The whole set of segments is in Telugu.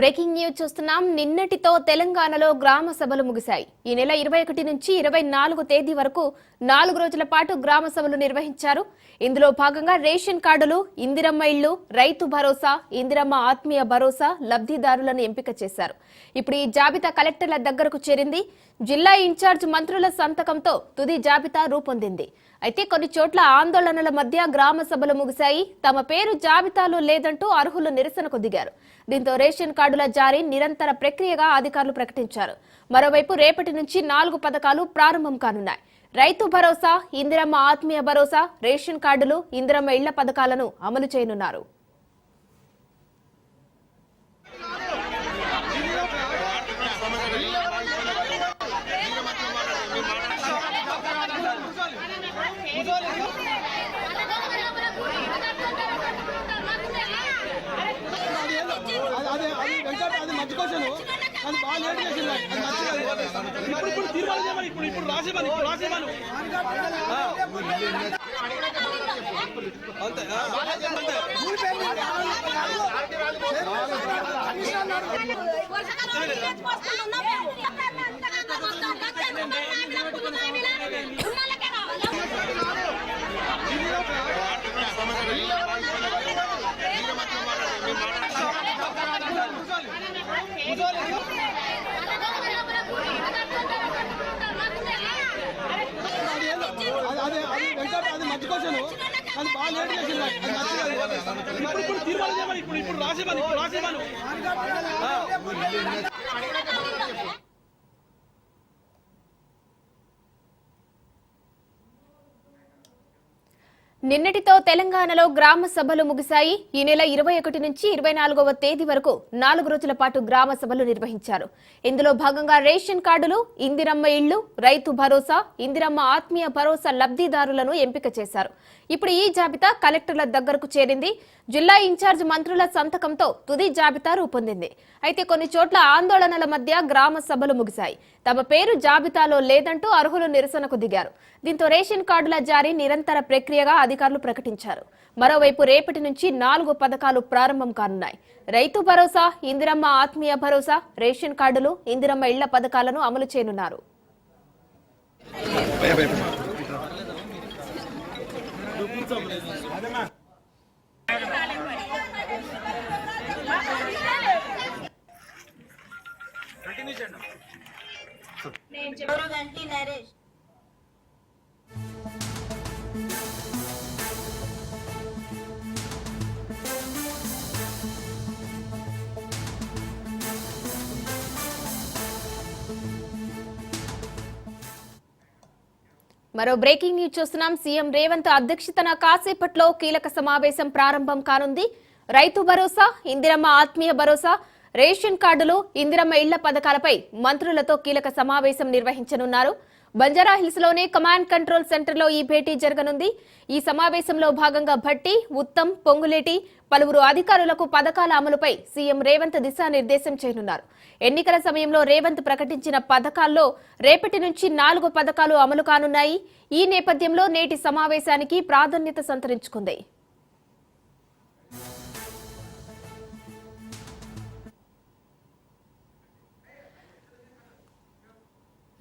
బ్రేకింగ్ న్యూస్ చూస్తున్నాం. నిన్నటితో తెలంగాణలో గ్రామ సభలు ముగిశాయి. ఈ నెల ఇరవై ఒకటి నుంచి ఇరవై నాలుగు తేదీ వరకు నాలుగు రోజుల పాటు గ్రామ సభలు నిర్వహించారు. ఇందులో భాగంగా రేషన్ కార్డులు ఇందిరమ్మ ఇళ్ళు రైతు భరోసా ఇందిరమ్మ ఆత్మీయ భరోసా లబ్ధిదారులను ఎంపిక చేశారు. ఇప్పుడు ఈ జాబితా కలెక్టర్ల దగ్గరకు చేరింది. జిల్లా ఇన్ఛార్జ్ మంత్రుల సంతకంతో తుది జాబితా రూపొందింది. అయితే కొన్ని చోట్ల ఆందోళనల మధ్య గ్రామ సభలు ముగిశాయి. తమ పేరు జాబితాలో లేదంటూ అర్హులు నిరసనకు దిగారు. దీంతో రేషన్ కార్డుల జారీ నిరంతర ప్రక్రియగా అధికారులు ప్రకటించారు. మరోవైపు రేపటి నుంచి నాలుగు పథకాలు ప్రారంభం కానున్నాయి. రైతు భరోసా ఇందిరమ్మ ఆత్మీయ భరోసా రేషన్ కార్డులు ఇందిరమ్మ ఇళ్ళ పథకాలను అమలు చేయనున్నారు అది అది అది వెంకట అది మంచి క్వశ్చన్ అది బాగా లేట్ చేసింది. ఇప్పుడు ఇప్పుడు తీర్మానం చేయమని ఇప్పుడు ఇప్పుడు రాసేమని ఇప్పుడు రాసేమను అంతే ఆ, అంతే అది అది అది వెంకట అది మంచి క్వశ్చన్ అది బాగా లేట్ చేసింది. ఇప్పుడు ఇప్పుడు తీర్మానం ఇప్పుడు ఇప్పుడు రాసేమని ఇప్పుడు రాసేమని నిన్నటితో తెలంగాణలో గ్రామ సభలు ముగిశాయి. ఈ నెల ఇరవై ఒకటి నుంచి ఇరవై నాలుగవ తేదీ వరకు నాలుగు రోజుల పాటు గ్రామ సభలు నిర్వహించారు. ఇందులో భాగంగా రేషన్ కార్డులు ఇందిరమ్మ ఇళ్ళు రైతు భరోసా ఇందిరమ్మ ఆత్మీయ భరోసా లబ్ధిదారులను ఎంపిక చేశారు. ఇప్పుడు ఈ జాబితా కలెక్టర్ల దగ్గరకు చేరింది. జిల్లా ఇన్ఛార్జ్ మంత్రుల సంతకంతో తుది జాబితా రూపొందింది. అయితే కొన్ని చోట్ల ఆందోళనల మధ్య గ్రామ సభలు ముగిశాయి. తమ పేరు జాబితాలో లేదంటూ అర్హులు నిరసనకు దిగారు. దీంతో రేషన్ కార్డుల జారీ నిరంతర ప్రక్రియగా అధికారులు ప్రకటించారు. మరోవైపు రేపటి నుంచి నాలుగు పథకాలు ప్రారంభం కానున్నాయి. రైతు భరోసా ఇందిరమ్మ ఆత్మీయ భరోసా రేషన్ కార్డులు ఇందిరమ్మ ఇళ్ళ పథకాలను అమలు చేయనున్నారు. గంటి నరేష్. మరో బ్రేకింగ్ న్యూస్ చూస్తున్నాం. సీఎం రేవంత్ అధ్యక్షతన కాసేపట్లో కీలక సమావేశం ప్రారంభం కానుంది. రైతు భరోసా ఇందిరమ్మ ఆత్మీయ భరోసా రేషన్ కార్డులు ఇందిరమ్మ ఇళ్ళ పథకాలపై మంత్రులతో కీలక సమావేశం నిర్వహించనున్నారు. బంజారా హిల్స్లోనే కమాండ్ కంట్రోల్ సెంటర్లో ఈ భేటీ జరగనుంది. ఈ సమావేశంలో భాగంగా భట్టి ఉత్తమ్ పొంగులేటి పలువురు అధికారులకు పథకాల అమలుపై సీఎం రేవంత్ దిశానిర్దేశం చేయనున్నారు. ఎన్నికల సమయంలో రేవంత్ ప్రకటించిన పథకాల్లో రేపటి నుంచి నాలుగు పథకాలు అమలు కానున్నాయి. ఈ నేపథ్యంలో నేటి సమావేశానికి ప్రాధాన్యత సంతరించుకుంది.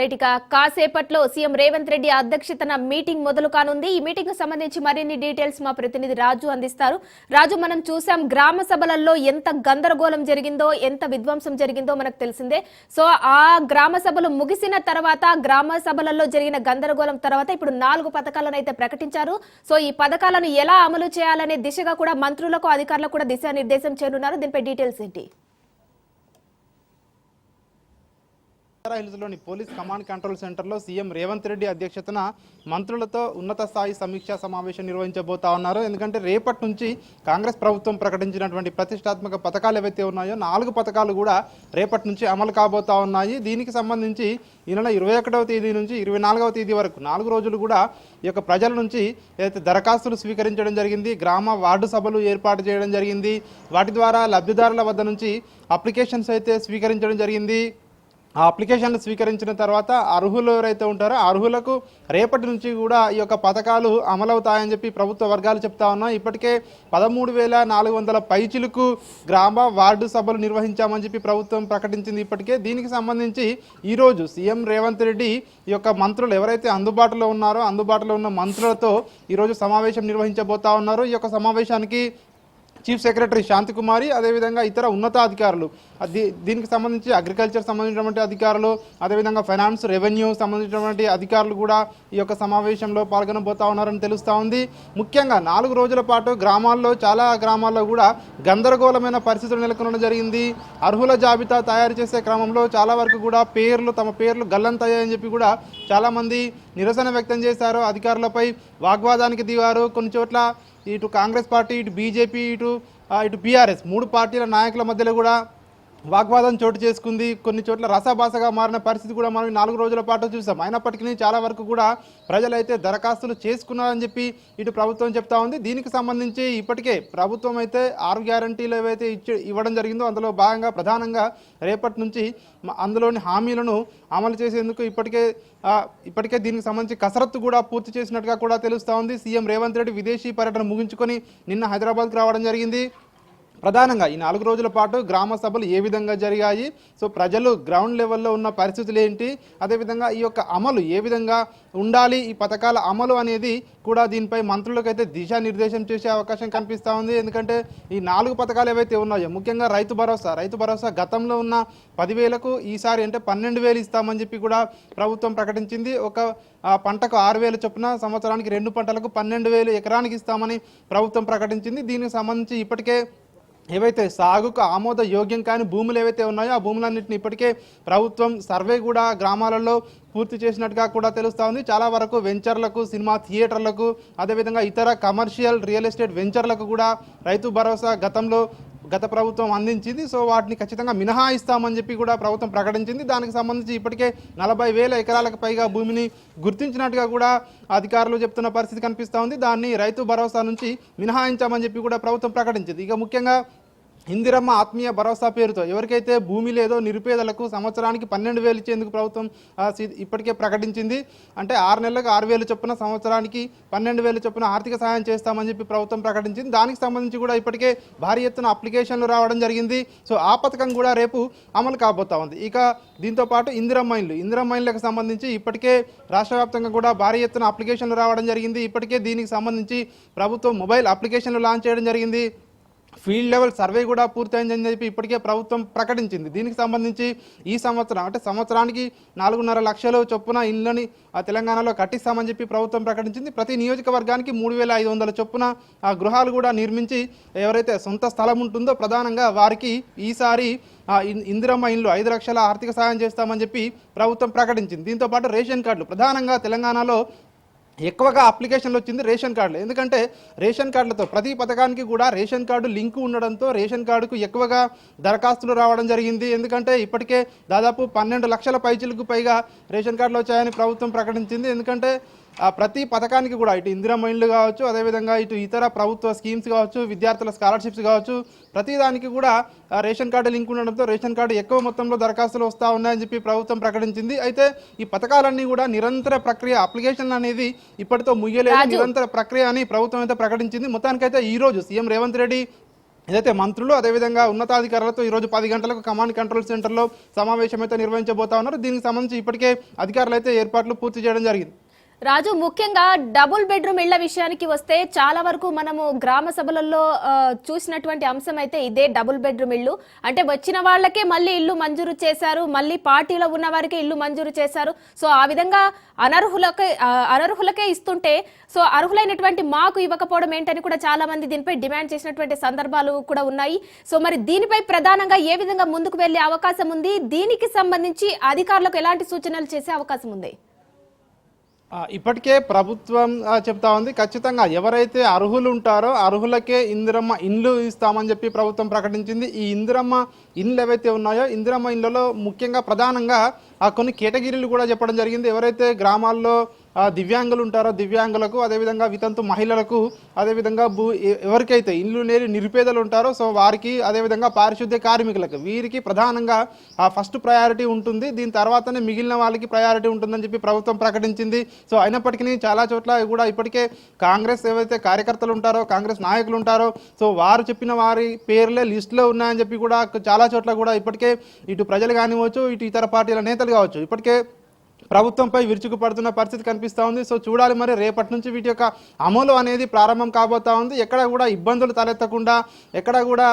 రైట్ ఇక కాసేపట్లో సీఎం రేవంత్ రెడ్డి అధ్యక్షతన మీటింగ్ మొదలు కానుంది. ఈ మీటింగ్కు సంబంధించి మరిన్ని డీటెయిల్స్ మా ప్రతినిధి రాజు అందిస్తారు. రాజు మనం చూసాం గ్రామ సభలలో ఎంత గందరగోళం జరిగిందో ఎంత విధ్వంసం జరిగిందో మనకు తెలిసిందే. సో ఆ గ్రామ సభలు ముగిసిన తర్వాత గ్రామ సభలలో జరిగిన గందరగోళం తర్వాత ఇప్పుడు నాలుగు పథకాలను అయితే ప్రకటించారు. సో ఈ పథకాలను ఎలా అమలు చేయాలనే దిశగా కూడా మంత్రులకు అధికారులకు కూడా దిశానిర్దేశం చేయనున్నారు. దీనిపై డీటెయిల్స్ ఏంటి? హిల్స్లోని పోలీస్ కమాండ్ కంట్రోల్ సెంటర్లో సీఎం రేవంత్ రెడ్డి అధ్యక్షతన మంత్రులతో ఉన్నత స్థాయి సమీక్షా సమావేశం నిర్వహించబోతా ఉన్నారు. ఎందుకంటే రేపటి నుంచి కాంగ్రెస్ ప్రభుత్వం ప్రకటించినటువంటి ప్రతిష్టాత్మక పథకాలు ఏవైతే ఉన్నాయో నాలుగు పథకాలు కూడా రేపటి నుంచి అమలు కాబోతా ఉన్నాయి. దీనికి సంబంధించి ఈ నెల ఇరవై ఒకటవ తేదీ నుంచి ఇరవై నాలుగవ తేదీ వరకు నాలుగు రోజులు కూడా ఈ యొక్క ప్రజల నుంచి ఏదైతే దరఖాస్తులు స్వీకరించడం జరిగింది గ్రామ వార్డు సభలు ఏర్పాటు చేయడం జరిగింది వాటి ద్వారా లబ్ధిదారుల వద్ద నుంచి అప్లికేషన్స్ అయితే స్వీకరించడం జరిగింది. ఆ అప్లికేషన్లు స్వీకరించిన తర్వాత అర్హులు ఎవరైతే ఉంటారో అర్హులకు రేపటి నుంచి కూడా ఈ యొక్క పథకాలు అమలవుతాయని చెప్పి ప్రభుత్వ వర్గాలు చెప్తా ఉన్నాయి ఇప్పటికే పదమూడు వేల నాలుగు వందల పైచిలకు గ్రామ వార్డు సభలు నిర్వహించామని చెప్పి ప్రభుత్వం ప్రకటించింది ఇప్పటికే. దీనికి సంబంధించి ఈరోజు సీఎం రేవంత్ రెడ్డి ఈ యొక్క మంత్రులు ఎవరైతే అందుబాటులో ఉన్నారో అందుబాటులో ఉన్న మంత్రులతో ఈరోజు సమావేశం నిర్వహించబోతా ఉన్నారు. ఈ యొక్క సమావేశానికి చీఫ్ సెక్రటరీ శాంతికుమారి అదేవిధంగా ఇతర ఉన్నతాధికారులు. దీ దీనికి సంబంధించి అగ్రికల్చర్ సంబంధించినటువంటి అధికారులు అదేవిధంగా ఫైనాన్స్ రెవెన్యూ సంబంధించినటువంటి అధికారులు కూడా ఈ యొక్క సమావేశంలో పాల్గొనబోతా ఉన్నారని తెలుస్తూ ఉంది. ముఖ్యంగా నాలుగు రోజుల పాటు గ్రామాల్లో చాలా గ్రామాల్లో కూడా గందరగోళమైన పరిస్థితులు నెలకొనడం జరిగింది. అర్హుల జాబితా తయారు చేసే క్రమంలో చాలా వరకు కూడా పేర్లు తమ పేర్లు గల్లంతయ్యాయని చెప్పి కూడా చాలామంది నిరసన వ్యక్తం చేశారు. అధికారులపై వాగ్వాదానికి దిగారు. కొన్ని చోట్ల ఇటు కాంగ్రెస్ పార్టీ ఇటు బీజేపీ ఇటు ఇటు బీఆర్ఎస్ మూడు పార్టీల నాయకుల మధ్యలో కూడా వాగ్వాదం చోటు చేసుకుంది. కొన్ని చోట్ల రసాభాసగా మారిన పరిస్థితి కూడా మనం నాలుగు రోజుల పాటు చూసాం. అయినప్పటికీ చాలా వరకు కూడా ప్రజలైతే దరఖాస్తులు చేసుకున్నారని చెప్పి ఇటు ప్రభుత్వం చెప్తా ఉంది. దీనికి సంబంధించి ఇప్పటికే ప్రభుత్వం అయితే ఆరు గ్యారంటీలు ఏవైతే ఇచ్చి ఇవ్వడం జరిగిందో అందులో భాగంగా ప్రధానంగా రేపటి నుంచి అందులోని హామీలను అమలు చేసేందుకు ఇప్పటికే ఇప్పటికే దీనికి సంబంధించి కసరత్తు కూడా పూర్తి చేసినట్టుగా కూడా తెలుస్తూ ఉంది. సీఎం రేవంత్ రెడ్డి విదేశీ పర్యటన ముగించుకొని నిన్న హైదరాబాద్కు రావడం జరిగింది. ప్రధానంగా ఈ నాలుగు రోజుల పాటు గ్రామ సభలు ఏ విధంగా జరిగాయి? సో ప్రజలు గ్రౌండ్ లెవెల్లో ఉన్న పరిస్థితులు ఏంటి? అదేవిధంగా ఈ యొక్క అమలు ఏ విధంగా ఉండాలి? ఈ పథకాల అమలు అనేది కూడా దీనిపై మంత్రులకైతే దిశానిర్దేశం చేసే అవకాశం కనిపిస్తూ ఉంది. ఎందుకంటే ఈ నాలుగు పథకాలు ఏవైతే ఉన్నాయో ముఖ్యంగా రైతు భరోసా రైతు భరోసా గతంలో ఉన్న పదివేలకు ఈసారి అంటే పన్నెండు వేలు ఇస్తామని చెప్పి కూడా ప్రభుత్వం ప్రకటించింది. ఒక పంటకు ఆరు వేలు చొప్పున సంవత్సరానికి రెండు పంటలకు పన్నెండు వేలు ఎకరానికి ఇస్తామని ప్రభుత్వం ప్రకటించింది. దీనికి సంబంధించి ఇప్పటికే ఏవైతే సాగుకు ఆమోద యోగ్యం కాని భూములు ఏవైతే ఉన్నాయో ఆ భూములన్నింటిని ఇప్పటికే ప్రభుత్వం సర్వే కూడా గ్రామాలలో పూర్తి చేసినట్టుగా కూడా తెలుస్తూ ఉంది. చాలా వరకు వెంచర్లకు సినిమా థియేటర్లకు అదేవిధంగా ఇతర కమర్షియల్ రియల్ ఎస్టేట్ వెంచర్లకు కూడా రైతు భరోసా గతంలో గత ప్రభుత్వం అందించింది. సో వాటిని ఖచ్చితంగా మినహాయిస్తామని చెప్పి కూడా ప్రభుత్వం ప్రకటించింది. దానికి సంబంధించి ఇప్పటికే నలభై వేల ఎకరాలకు పైగా భూమిని గుర్తించినట్టుగా కూడా అధికారులు చెప్తున్న పరిస్థితి కనిపిస్తూ ఉంది. దాన్ని రైతు భరోసా నుంచి మినహాయించామని చెప్పి కూడా ప్రభుత్వం ప్రకటించింది. ఇక ముఖ్యంగా ఇందిరమ్మ ఆత్మీయ భరోసా పేరుతో ఎవరికైతే భూమి లేదో నిరుపేదలకు సంవత్సరానికి పన్నెండు వేలు ఇచ్చేందుకు ప్రభుత్వం ఇప్పటికే ప్రకటించింది. అంటే ఆరు నెలలకు ఆరు వేలు చొప్పున సంవత్సరానికి పన్నెండు వేలు చొప్పున ఆర్థిక సహాయం చేస్తామని చెప్పి ప్రభుత్వం ప్రకటించింది. దానికి సంబంధించి కూడా ఇప్పటికే భారీ ఎత్తున అప్లికేషన్లు రావడం జరిగింది. సో ఆ పథకం కూడా రేపు అమలు కాబోతా ఉంది. ఇక దీంతో పాటు ఇందిరమ్మ ఇండ్లు ఇందిరమ్మ ఇండ్లకు సంబంధించి ఇప్పటికే రాష్ట్ర వ్యాప్తంగా కూడా భారీ ఎత్తున అప్లికేషన్లు రావడం జరిగింది. ఇప్పటికే దీనికి సంబంధించి ప్రభుత్వం మొబైల్ అప్లికేషన్లు లాంచ్ చేయడం జరిగింది. ఫీల్డ్ లెవెల్ సర్వే కూడా పూర్తయిందని చెప్పి ఇప్పటికే ప్రభుత్వం ప్రకటించింది. దీనికి సంబంధించి ఈ సంవత్సరం అంటే సంవత్సరానికి నాలుగున్నర లక్షలు చొప్పున ఇళ్ళని ఆ తెలంగాణలో కట్టిస్తామని చెప్పి ప్రభుత్వం ప్రకటించింది. ప్రతి నియోజకవర్గానికి మూడు వేల ఐదు వందల చొప్పున ఆ గృహాలు కూడా నిర్మించి ఎవరైతే సొంత స్థలం ఉంటుందో ప్రధానంగా వారికి ఈసారి ఇందిరమ్మ ఇండ్లు ఐదు లక్షల ఆర్థిక సాయం చేస్తామని చెప్పి ప్రభుత్వం ప్రకటించింది. దీంతో పాటు రేషన్ కార్డులు ప్రధానంగా తెలంగాణలో ఎక్కువగా అప్లికేషన్లు వచ్చింది రేషన్ కార్డులు. ఎందుకంటే రేషన్ కార్డులతో ప్రతి పథకానికి కూడా రేషన్ కార్డు లింక్ ఉండడంతో రేషన్ కార్డుకు ఎక్కువగా దరఖాస్తులు రావడం జరిగింది. ఎందుకంటే ఇప్పటికే దాదాపు పన్నెండు లక్షల పైచిలకు పైగా రేషన్ కార్డులు వచ్చాయని ప్రభుత్వం ప్రకటించింది. ఎందుకంటే ప్రతి పథకానికి కూడా ఇటు ఇందిరమ్మ ఇండ్లు కావచ్చు అదేవిధంగా ఇటు ఇతర ప్రభుత్వ స్కీమ్స్ కావచ్చు విద్యార్థుల స్కాలర్షిప్స్ కావచ్చు ప్రతి దానికి కూడా రేషన్ కార్డు లింక్ ఉండడంతో రేషన్ కార్డు ఎక్కువ మొత్తంలో దరఖాస్తులు వస్తూ ఉన్నాయని చెప్పి ప్రభుత్వం ప్రకటించింది. అయితే ఈ పథకాలన్నీ కూడా నిరంతర ప్రక్రియ అప్లికేషన్ అనేది ఇప్పటితో ముగియలేదు నిరంతర ప్రక్రియ అని ప్రభుత్వం అయితే ప్రకటించింది. మొత్తానికైతే ఈ రోజు సీఎం రేవంత్ రెడ్డి ఏదైతే మంత్రులు అదేవిధంగా ఉన్నతాధికారులతో ఈరోజు పది గంటలకు కమాండ్ కంట్రోల్ సెంటర్లో సమావేశం అయితే నిర్వహించబోతా ఉన్నారు. దీనికి సంబంధించి ఇప్పటికే అధికారులు అయితే ఏర్పాట్లు పూర్తి చేయడం జరిగింది. రాజు ముఖ్యంగా డబుల్ బెడ్రూమ్ ఇళ్ళ విషయానికి వస్తే చాలా వరకు మనము గ్రామ సభలలో చూసినటువంటి అంశం అయితే ఇదే డబుల్ బెడ్రూమ్ ఇల్లు. అంటే వచ్చిన వాళ్ళకే మళ్ళీ ఇల్లు మంజూరు చేశారు మళ్ళీ పార్టీలో ఉన్న వారికి ఇల్లు మంజూరు చేశారు. సో ఆ విధంగా అనర్హులకే అనర్హులకే ఇస్తుంటే సో అర్హులైనటువంటి మాకు ఇవ్వకపోవడం ఏంటని కూడా చాలా మంది దీనిపై డిమాండ్ చేసినటువంటి సందర్భాలు కూడా ఉన్నాయి. సో మరి దీనిపై ప్రధానంగా ఏ విధంగా ముందుకు వెళ్ళే అవకాశం ఉంది? దీనికి సంబంధించి అధికారులకు ఎలాంటి సూచనలు చేసే అవకాశం ఉంది? ఇప్పటికే ప్రభుత్వం చెప్తా ఉంది ఖచ్చితంగా ఎవరైతే అర్హులు ఉంటారో అర్హులకే ఇందిరమ్మ ఇండ్లు ఇస్తామని చెప్పి ప్రభుత్వం ప్రకటించింది. ఈ ఇందిరమ్మ ఇండ్లు ఏవైతే ఉన్నాయో ఇందిరమ్మ ఇండ్లలో ముఖ్యంగా ప్రధానంగా ఆ కొన్ని కేటగిరీలు కూడా చెప్పడం జరిగింది. ఎవరైతే గ్రామాల్లో దివ్యాంగులు ఉంటారో? దివ్యాంగులకు అదేవిధంగా వితంతు మహిళలకు అదేవిధంగా భూ ఎవరికైతే ఇల్లు లేని నిరుపేదలు ఉంటారో సో వారికి అదేవిధంగా పారిశుద్ధ్య కార్మికులకు వీరికి ప్రధానంగా ఆ ఫస్ట్ ప్రయారిటీ ఉంటుంది. దీని తర్వాతనే మిగిలిన వాళ్ళకి ప్రయారిటీ ఉంటుందని చెప్పి ప్రభుత్వం ప్రకటించింది. సో అయినప్పటికీ చాలా చోట్ల కూడా ఇప్పటికే కాంగ్రెస్ ఏవైతే కార్యకర్తలు ఉంటారో కాంగ్రెస్ నాయకులు ఉంటారో సో వారు చెప్పిన వారి పేర్లే లిస్టులో ఉన్నాయని చెప్పి కూడా చాలా చోట్ల కూడా ఇప్పటికే ఇటు ప్రజలు కానివ్వచ్చు ఇటు ఇతర పార్టీల నేతలు కావచ్చు ఇప్పటికే ప్రభుత్వంపై విరుచుకుపడుతున్న పరిస్థితి కనిపిస్తూ ఉంది. సో చూడాలి మరి రేపటి నుంచి వీటి యొక్క అమలు అనేది ప్రారంభం కాబోతా ఉంది. ఎక్కడ కూడా ఇబ్బందులు తలెత్తకుండా ఎక్కడ కూడా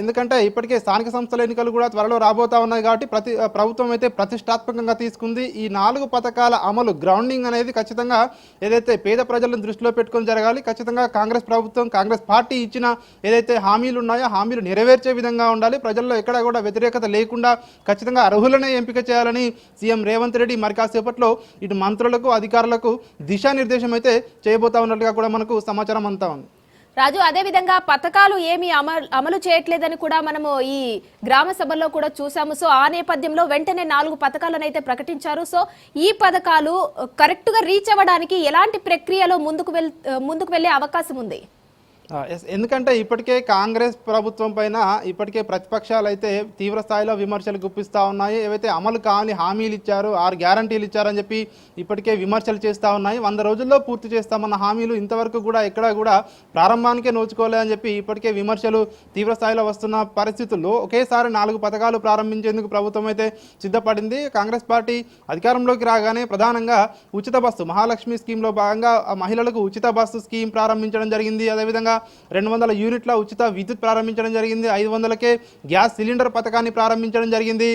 ఎందుకంటే ఇప్పటికే స్థానిక సంస్థల ఎన్నికలు కూడా త్వరలో రాబోతా ఉన్నాయి కాబట్టి ప్రతి ప్రభుత్వం అయితే ప్రతిష్టాత్మకంగా తీసుకుంది. ఈ నాలుగు పథకాల అమలు గ్రౌండింగ్ అనేది ఖచ్చితంగా ఏదైతే పేద ప్రజలను దృష్టిలో పెట్టుకొని జరగాలి ఖచ్చితంగా కాంగ్రెస్ ప్రభుత్వం కాంగ్రెస్ పార్టీ ఇచ్చిన ఏదైతే హామీలు ఉన్నాయో హామీలు నెరవేర్చే విధంగా ఉండాలి. ప్రజల్లో ఎక్కడ కూడా వ్యతిరేకత లేకుండా ఖచ్చితంగా అర్హులనే ఎంపిక చేయాలని సీఎం రేవంత్ రెడ్డి మరి కాసేపట్లో ఇటు మంత్రులకు అధికారులకు దిశానిర్దేశం అయితే చేయబోతా ఉన్నట్లుగా కూడా మనకు సమాచారం అంతా ఉంది. రాజు అదే విధంగా పథకాలు ఏమి అమలు అమలు చేయట్లేదని కూడా మనము ఈ గ్రామ సభల్లో కూడా చూసాము. సో ఆ నేపథ్యంలో వెంటనే నాలుగు పథకాలను అయితే ప్రకటించారు. సో ఈ పథకాలు కరెక్ట్గా రీచ్ అవ్వడానికి ఎలాంటి ప్రక్రియలో ముందుకు వెళ్ ముందుకు వెళ్ళే అవకాశం ఉంది? ఎందుకంటే ఇప్పటికే కాంగ్రెస్ ప్రభుత్వం పైన ఇప్పటికే ప్రతిపక్షాలు అయితే తీవ్ర స్థాయిలో విమర్శలు గుప్పిస్తూ ఉన్నాయి. ఏవైతే అమలు కాని హామీలు ఇచ్చారు ఆరు గ్యారంటీలు ఇచ్చారని చెప్పి ఇప్పటికే విమర్శలు చేస్తూ ఉన్నాయి. వంద రోజుల్లో పూర్తి చేస్తామన్న హామీలు ఇంతవరకు కూడా ఎక్కడా కూడా ప్రారంభానికే నోచుకోలేదని చెప్పి ఇప్పటికే విమర్శలు తీవ్ర స్థాయిలో వస్తున్న పరిస్థితుల్లో ఒకేసారి నాలుగు పథకాలు ప్రారంభించేందుకు ప్రభుత్వం అయితే సిద్ధపడింది. కాంగ్రెస్ పార్టీ అధికారంలోకి రాగానే ప్రధానంగా ఉచిత బస్సు మహాలక్ష్మి స్కీమ్లో భాగంగా మహిళలకు ఉచిత బస్సు స్కీమ్ ప్రారంభించడం జరిగింది. అదేవిధంగా రెండు వందల యూనిట్ల ఉచిత విద్యుత్ ప్రారంభించడం జరిగింది. ఐదు వందలకే గ్యాస్ సిలిండర్ పథకాన్ని ప్రారంభించడం జరిగింది.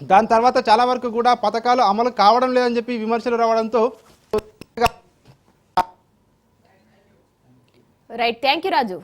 దాని తర్వాత చాలా వరకు కూడా పథకాలు అమలు కావడం లేదని చెప్పి విమర్శలు రావడంతో రైట్ థ్యాంక్ యూ రాజు